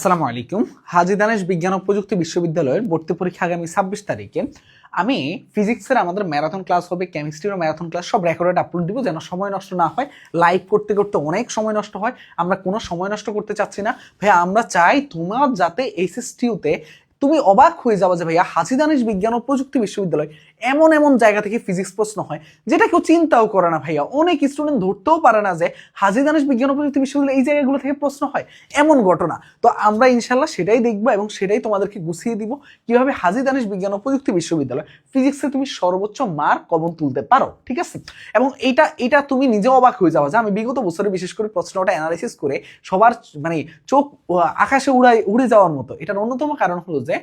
আসসালামু আলাইকুম। হাজি দানেশ বিজ্ঞান ও প্রযুক্তি বিশ্ববিদ্যালয়ের ভর্তি পরীক্ষা আগামী ছাব্বিশ তারিখে। আমি ফিজিক্সের আমাদের ম্যারাথন ক্লাস হবে, কেমিস্ট্রিরও ম্যারাথন ক্লাস, সব রেকর্ডেড আপলোড দিব যেন সময় নষ্ট না হয়। লাইভ করতে করতে অনেক সময় নষ্ট হয়, আমরা কোনো সময় নষ্ট করতে চাচ্ছি না। ভাইয়া, আমরা চাই তোমার যাতে এইচএসটিউতে তুমি অবাক হয়ে যাবে যে, ভাইয়া, হাজি দানেশ বিজ্ঞান ও প্রযুক্তি বিশ্ববিদ্যালয় এমন এমন জায়গা থেকে ফিজিক্স প্রশ্ন হয়, যেটা কেউ চিন্তাও করে না ভাইয়া। অনেক স্টুডেন্ট ধরতেও পারে না যে, হাজি দানেশ বিজ্ঞান প্রযুক্তি বিশ্ববিদ্যালয় এই জায়গাগুলো থেকে প্রশ্ন হয়, এমন ঘটনা। তো আমরা ইনশাল্লাহ সেটাই দেখব এবং সেটাই তোমাদেরকে গুছিয়ে দিব, কীভাবে হাজি দানেশ বিজ্ঞান ও প্রযুক্তি বিশ্ববিদ্যালয় ফিজিক্সে তুমি সর্বোচ্চ মার্ক কমন তুলতে পারো, ঠিক আছে? এবং এটা এটা তুমি নিজেও অবাক হয়ে যাওয়া যে, আমি বিগত বছরে বিশেষ করে প্রশ্নটা অ্যানালাইসিস করে সবার মানে চোখ আকাশে উড়াই, উড়ে যাওয়ার মতো। এটার অন্যতম কারণ হলো যে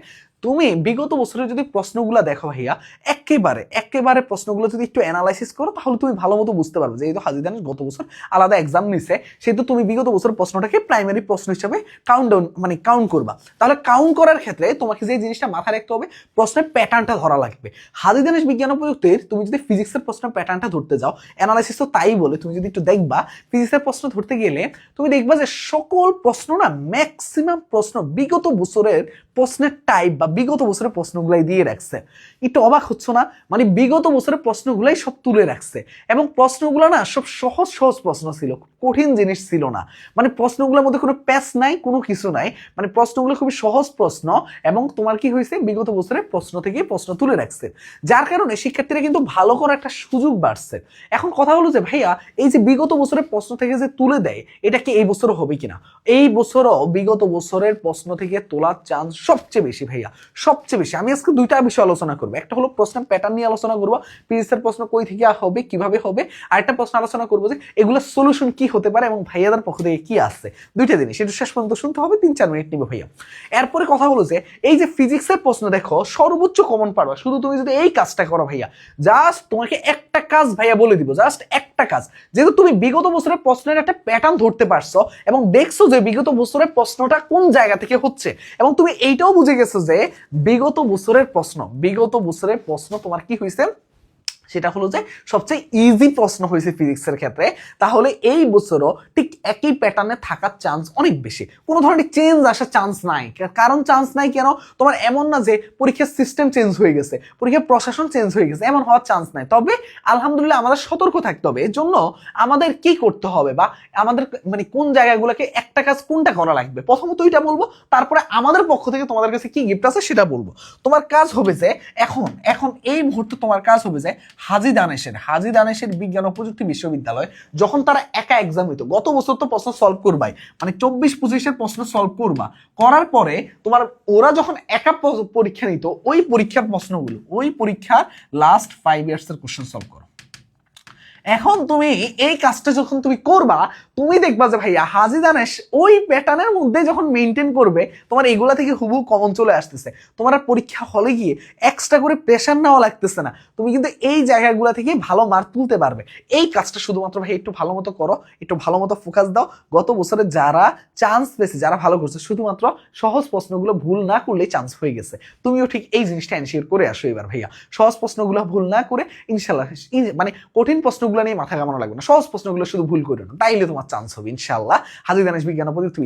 তুমি বিগত বছরে যদি প্রশ্নগুলো দেখো ভাইয়া, একেবারে একেবারে প্রশ্নগুলো যদি একটু অ্যানালাইসিস করো, তাহলে তুমি ভালো মতো বুঝতে পারবে। যেহেতু হাজিদানিস গত বছর আলাদা এক্সাম নিছে, সেহেতু তুমি বিগত বছর প্রশ্নটাকে প্রাইমারি প্রশ্ন হিসাবে কাউন্ট ডাউন মানে কাউন্ট করবা। তাহলে কাউন্ট করার ক্ষেত্রে তোমাকে যে জিনিসটা মাথায় রাখতে হবে, প্রশ্নের প্যাটার্নটা ধরা লাগবে। হাজিদানিস বিজ্ঞান প্রযুক্তির তুমি যদি ফিজিক্সের প্রশ্নের প্যাটার্নটা ধরতে যাও অ্যানালাইসিস তো তাই বলে, তুমি যদি একটু দেখবা ফিজিক্সের প্রশ্ন ধরতে গেলে তুমি দেখবা যে সকল প্রশ্ন না ম্যাক্সিমাম প্রশ্ন বিগত বছরের প্রশ্নের টাইপ বা বিগত বছরের প্রশ্নগুলাই দিয়ে রাখছে। একটু অবাক হচ্ছে না? মানে বিগত বছরের প্রশ্নগুলাই সব তুলে রাখছে। এবং প্রশ্নগুলো না সব সহজ সহজ প্রশ্ন ছিল, কঠিন জিনিস ছিল না। মানে প্রশ্নগুলোর মধ্যে কোনো প্যাচ নাই, কোনো কিছু নাই। মানে প্রশ্নগুলো খুবই সহজ প্রশ্ন এবং তোমার কি হয়েছে? বিগত বছরের প্রশ্ন থেকে প্রশ্ন তুলে রাখছে। যার কারণে শিক্ষার্থীরা কিন্তু ভালো করার একটা সুযোগ বাড়ছে। এখন কথা হলো যে, ভাইয়া, এই যে বিগত বছরের প্রশ্ন থেকে যে তুলে দেয়, এটা কি এই বছরও হবে কিনা? এই বছরও বিগত বছরের প্রশ্ন থেকে তোলার চান্স সবচেয়ে বেশি, ভাইয়া। সবচেয়ে বেশি। আমি আজকে দুইটা বিষয় আলোচনা করব। একটা হলো প্রশ্নের প্যাটার্ন নিয়ে আলোচনা করব। পিজিসের প্রশ্ন কই থেকে হবে, কীভাবে হবে? আর একটা প্রশ্ন আলোচনা করব যে এগুলোর সলিউশন কি হতে পারে এবং ভাইয়াদের পক্ষ থেকে কি আসছে দুইটা জিনিস। এটা শেষ পর্যন্ত শুনতে হবে, তিন চার মিনিট নিবে ভাইয়া। এরপরে কথা হলো যে এই যে ফিজিক্সের প্রশ্ন দেখো, সর্বোচ্চ কমন পারবা। শুধু তুমি যদি এই কাজটা করো ভাইয়া জাস্ট তোমাকে একটা কাজ ভাইয়া বলে দিব জাস্ট একটা কাজ, যেহেতু তুমি বিগত বছরের প্রশ্নের একটা প্যাটার্ন ধরতে পারছ এবং দেখছ যে বিগত বছরের প্রশ্নটা কোন জায়গা থেকে হচ্ছে এবং তুমি এইটাও বুঝে গেছো যে বিগত বছরের প্রশ্ন, বিগত বছরের প্রশ্ন তোমার কি হয়েছে সেটা হলো যে সবচেয়ে ইজি প্রশ্ন হয়েছে ফিজিক্সের ক্ষেত্রে, তাহলে এই বছরও ঠিক একই প্যাটার্নে থাকার চান্স অনেক বেশি। কোনো ধরনের চেঞ্জ আসার চান্স নাই। কারণ চান্স নাই কেন? তোমার এমন না যে পরীক্ষার সিস্টেম চেঞ্জ হয়ে গেছে, পরীক্ষার প্রশাসন চেঞ্জ হয়ে গেছে, এমন হওয়ার চান্স নাই। তবে আলহামদুলিল্লাহ আমাদের সতর্ক থাকতে হবে। এর জন্য আমাদের কি করতে হবে বা আমাদের মানে কোন জায়গাগুলোকে একটা কাজ কোনটা করা লাগবে? প্রথমত এটা বলব, তারপরে আমাদের পক্ষ থেকে তোমাদের কাছে কি গিফট আছে সেটা বলব। তোমার কাজ হবে যে এখন এখন এই মুহূর্তে তোমার কাজ হবে যে হাজি দানেশের হাজি দানেশের বিজ্ঞান ও প্রযুক্তি বিশ্ববিদ্যালয় যখন তারা একা এক্সাম হইতো গত বছর তো প্রশ্ন সলভ করবাই মানে চব্বিশ পঁচিশের প্রশ্ন সলভ করবা, করার পরে তোমার ওরা যখন একা পরীক্ষা নিত, ওই পরীক্ষার প্রশ্নগুলো, ওই পরীক্ষার লাস্ট ফাইভ ইয়ার্স এর কোশ্চেন সলভ করো। এখন তুমি এই কাজটা যখন তুমি করবা, তুমি দেখবা যে ভাইয়া হাজি দানেশ ওই প্যাটার্নের মধ্যে যখন মেনটেন করবে, তোমার এগুলা থেকে হুবহু কমন চলে আসতেছে। তোমার আর পরীক্ষা হলে গিয়ে এক্সট্রা করে প্রেশার নেওয়া লাগতেছে না। তুমি কিন্তু এই জায়গাগুলো থেকে ভালো মার্ক তুলতে পারবে। এই কাজটা শুধুমাত্র ভাই একটু ভালো মতো করো, একটু ভালো মতো ফোকাস দাও। গত বছরে যারা চান্স পেয়েছে, যারা ভালো করছে, শুধুমাত্র সহজ প্রশ্নগুলো ভুল না করলেই চান্স হয়ে গেছে। তুমিও ঠিক এই জিনিসটা এনশিওর করে আসো এবার ভাইয়া। সহজ প্রশ্নগুলো ভুল না করে, ইনশাল্লাহ মানে কঠিন প্রশ্নগুলো নিয়ে মাথা কামানো লাগবে না। সহজ প্রশ্নগুলো শুধু ভুল করে না তাইলে তোমার চান্স হবে ইনশাল্লাহ হাজি দানেশ বিজ্ঞান প্রযুক্তি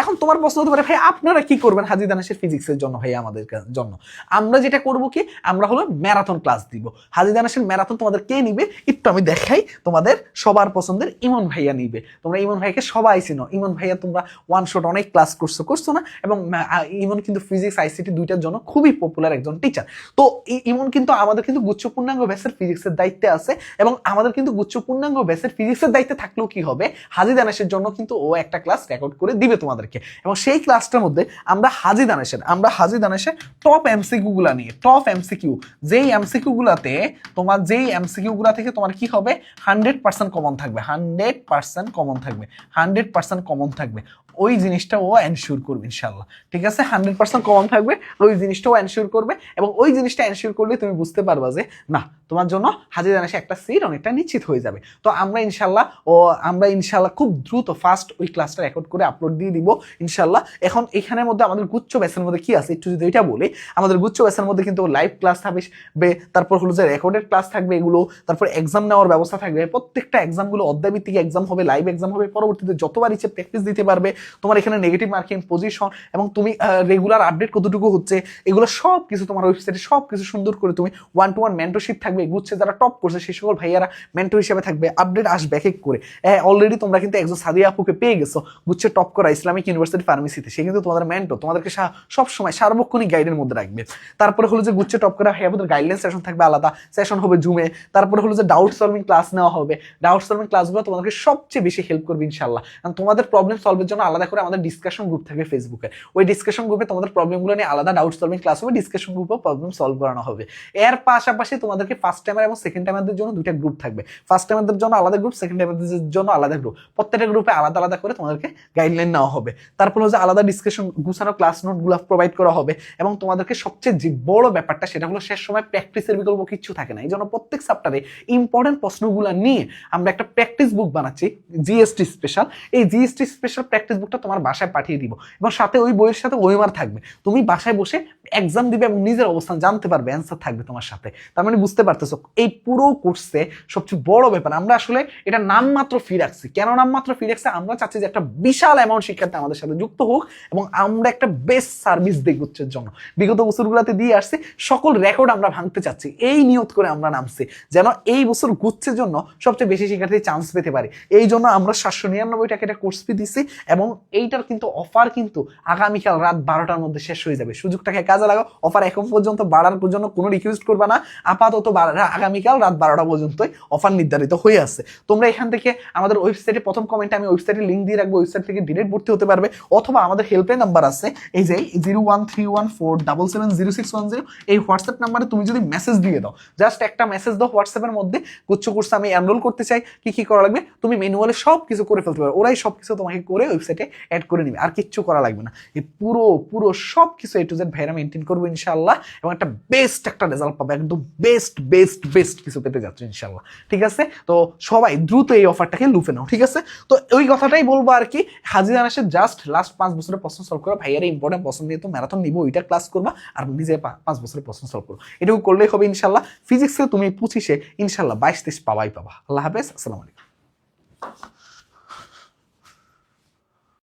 এখন তোমার প্রশ্ন হতে পারে, ভাই, আপনারা কি করবেন হাজি দানেশের ফিজিক্সের জন্য, ভাই, আমাদের জন্য? আমরা যেটা করব কি, আমরা হলো ম্যারাথন ক্লাস দিব। হাজি দানেশের ম্যারাথন তোমাদের কে নিবে? একটু আমি দেখাই, তোমাদের সবার পছন্দের ইমন ভাইয়া নিবে। তোমরা ইমন ভাইকে সবাই চিনো। ইমন ভাইয়া তোমরা ওয়ান শট অনেক ক্লাস করছ করছ না? এবং ইমন কিন্তু ফিজিক্স আইসিটি দুইটার জন্য খুবই পপুলার একজন টিচার তো ইমন কিন্তু আমাদের কিন্তু গুচ্ছ পূর্ণাঙ্গ ব্যাসের ফিজিক্সের দায়িত্বে আছে এবং আমাদের কিন্তু গুচ্ছ পূর্ণাঙ্গ ব্যাসের ফিজিক্সের দায়িত্বে থাকলেও কি হবে? হাজি দানেশের জন্য কিন্তু ও একটা ক্লাস রেকর্ড করে দিবে তোমাদেরকে। এবং সেই ক্লাসটার মধ্যে আমরা হাজি দানেশের, আমরা হাজি দানেশের টপ এমসিকিউগুলো নিয়ে টপ এমসিকিউ যেই এমসিকিউগুলোতে তোমার, যেই এমসিকিউগুলো থেকে তোমার কি হবে? হান্ড্রেড পার্সেন্ট কমন থাকবে হান্ড্রেড পার্সেন্ট কমন থাকবে হান্ড্রেড পার্সেন্ট কমন থাকবে। ওই জিনিসটা ও এনশিওর করবে ইনশাল্লাহ ঠিক আছে? হান্ড্রেড পার্সেন্ট কমন থাকবে, ওই জিনিসটাও এনশিওর করবে এবং ওই জিনিসটা এনশিওর করলে তুমি বুঝতে পারবা যে, না, তোমার জন্য হাজির জানাসে একটা সিট অনেকটা নিশ্চিত হয়ে যাবে। তো আমরা ইনশাল্লাহ ও আমরা ইনশাল্লাহ খুব দ্রুত ফাস্ট ওই ক্লাসটা রেকর্ড করে আপলোড দিয়ে দিব ইনশাল্লাহ এখন এখানের মধ্যে আমাদের গুচ্ছ ব্যাসের মধ্যে কি আছে? একটু যদি এটা বলি, আমাদের গুচ্ছ ব্যাসের মধ্যে কিন্তু লাইভ ক্লাস থাকবে, তারপর হলো যে রেকর্ডেড ক্লাস থাকবে এগুলো, তারপর এক্সাম নেওয়ার ব্যবস্থা থাকবে, প্রত্যেকটা এক্সামগুলো অধ্যায়ভিত্তিক এক্সাম হবে লাইভ এক্সাম হবে, পরবর্তীতে যতবার ইচ্ছে প্র্যাকটিস দিতে পারবে তোমার এখানে নেগেটিভ মার্কিং পজিশন এবং তুমি রেগুলার আপডেট কতটুকু হচ্ছে, এগুলো সব কিছু তোমার ওয়েবসাইটে সব কিছু সুন্দর করে তুমি ওয়ান টু ওয়ান মেন্টরশিপ থাকবে গুচ্ছে যারা টপ করছে, সেই সকল ভাইয়ারা মেন্টর হিসেবে থাকবে আপডেট আসবে এক এক করে। অলরেডি তোমরা কিন্তু একজন সাদিয়া আপুকে পেয়ে গেছো গুচ্ছে টপ করা ইসলামিক ইউনিভার্সিটি ফার্মেসিতে সে কিন্তু তোমাদের মেন্টর তোমাদেরকে সবসময় সার্বক্ষণিক গাইডের মধ্যে রাখবে। তারপরে হলো যে গুচ্ছে টপ করা হ্যাঁ আমাদের গাইডলাইন সেশন থাকবে আলাদা। সেশন হবে জুমে তারপরে হলো যে ডাউট সলভিং ক্লাস নেওয়া হবে। ডাউট সলভিং ক্লাসগুলো তোমাদেরকে সবচেয়ে বেশি হেল্প করবে ইনশাল্লাহ কারণ তোমাদের প্রবলেম সলভের জন্য আলাদা করে আমাদের ডিসকাশন গ্রুপ থাকবে ফেসবুকে ওই ডিসকাশন গ্রুপে তোমাদের প্রবলেমগুলো নিয়ে আলাদা ডাউট সলভিং ক্লাস হবে ডিসকাশন গ্রুপেও প্রবলেম সলভ করানো হবে। এর পাশাপাশি তোমাদেরকে ফার্স্ট টাইমার এবং সেকেন্ড টাইমারদের জন্য দুইটা গ্রুপ থাকবে। ফার্স্ট টাইমারদের জন্য আলাদা গ্রুপ সেকেন্ড টাইমারদের জন্য আলাদা গ্রুপ প্রত্যেকটা গ্রুপে আলাদা আলাদা করে তোমাদেরকে গাইডলাইন নেওয়া হবে। তারপর হচ্ছে আলাদা ডিসকাশন গুছানো ক্লাস নোটগুলো প্রোভাইড করা হবে এবং তোমাদেরকে সবচেয়ে যে বড় ব্যাপারটা সেটা হলো শেষ সময় প্র্যাকটিসের বিকল্প কিছু থাকে না। এই জন্য প্রত্যেক চ্যাপ্টারে ইম্পর্টেন্ট প্রশ্নগুলো নিয়ে আমরা একটা প্র্যাকটিস বুক বানাচ্ছি জিএসটি স্পেশাল এই জিএসটি স্পেশাল প্র্যাকটিস বুকটা তোমার বাসায় পাঠিয়ে দিব এবং সাথে ওই বইয়ের সাথে ওয়েমার থাকবে। তুমি বাসায় বসে এক্সাম দিবে এবং নিজের অবস্থান জানতে পারবে অ্যান্সার থাকবে তোমার সাথে। তার মানে বুঝতে পারতেছো, এই পুরো কোর্সে সবচেয়ে বড় ব্যাপার, আমরা আসলে এটা নামমাত্র ফি রাখছি। কেন নামমাত্র ফি রাখছি? আমরা চাচ্ছি যে একটা বিশাল অ্যামাউন্ট শিক্ষার্থী আমাদের সাথে যুক্ত হোক এবং আমরা একটা বেস্ট সার্ভিস দিই গুচ্ছের জন্য। বিগত বছরগুলোতে দিয়ে আসছি, সকল রেকর্ড আমরা ভাঙতে চাচ্ছি। এই নিয়ত করে আমরা নামছি, যেন এই বছর গুচ্ছের জন্য সবচেয়ে বেশি শিক্ষার্থী চান্স পেতে পারে। এই জন্য আমরা সাতশো নিরানব্বই টাকা একটা কোর্স ফি দিচ্ছি এবং এইটার কিন্তু অফার কিন্তু আগামীকাল রাত বারোটার মধ্যে শেষ হয়ে যাবে। সুযোগটাকে কাজে লাগাও। অফার এখন পর্যন্ত বাড়ার জন্য কোনো রিকোয়েস্ট করবে না। আপাতত আগামীকাল রাত বারোটা পর্যন্তই অফার নির্ধারিত হয়ে আছে। তোমরা এখান থেকে আমাদের ওয়েবসাইটে প্রথম কমেন্টে আমি ওয়েবসাইটের লিঙ্ক দিয়ে রাখব ওয়েবসাইট থেকে ডিরেক্ট ভর্তি হতে পারবে। অথবা আমাদের হেল্পলাইন নাম্বার আছে, এই যে zero one three one four double seven zero six one zero এই হোয়াটসঅ্যাপ নাম্বারে তুমি যদি মেসেজ দিয়ে দাও জাস্ট একটা মেসেজ দাও হোয়াটসঅ্যাপের মধ্যে, গুচ্ছ কোর্স আমি এনরোল করতে চাই, কি কি করা লাগবে, তুমি ম্যানুয়ালে সব কিছু করে ফেলতে পারবে ওরাই সব কিছু তোমাকে করে ওয়েবসাইটে অ্যাড করে নিবে, আর কিচ্ছু করা লাগবে না। এই পুরো পুরো সব কিছু এ টু জেড ভাইরা মেনটেন করব ইনশাল্লাহ এবং একটা বেস্ট একটা রেজাল্ট পাবে, একদম বেস্ট বেস্ট বেস্ট কিছু পেতে যাচ্ছে ইনশাল্লাহ ঠিক আছে? তো সবাই দ্রুত এই অফারটাকে লুফে নাও, ঠিক আছে? তো ওই কথাটাই বলব আর কি, হাজির আনাসে জাস্ট লাস্ট পাঁচ বছরের প্রশ্ন সলভ করো, ভাইয়ারা ইম্পর্টেন্ট প্রশ্ন নিয়ে তো ম্যারাথন নিবো, ওইটা ক্লাস করবা, আর নিজে পাঁচ বছরের প্রশ্ন সলভ করো। এটুকু করলেই হবে ইনশাল্লাহ ফিজিক্সে তুমি পঁচিশে ইনশাল্লাহ বাইশ তেইশ পাবাই পাবা। আল্লাহ হাফেজ, আসসালামু আলাইকুম।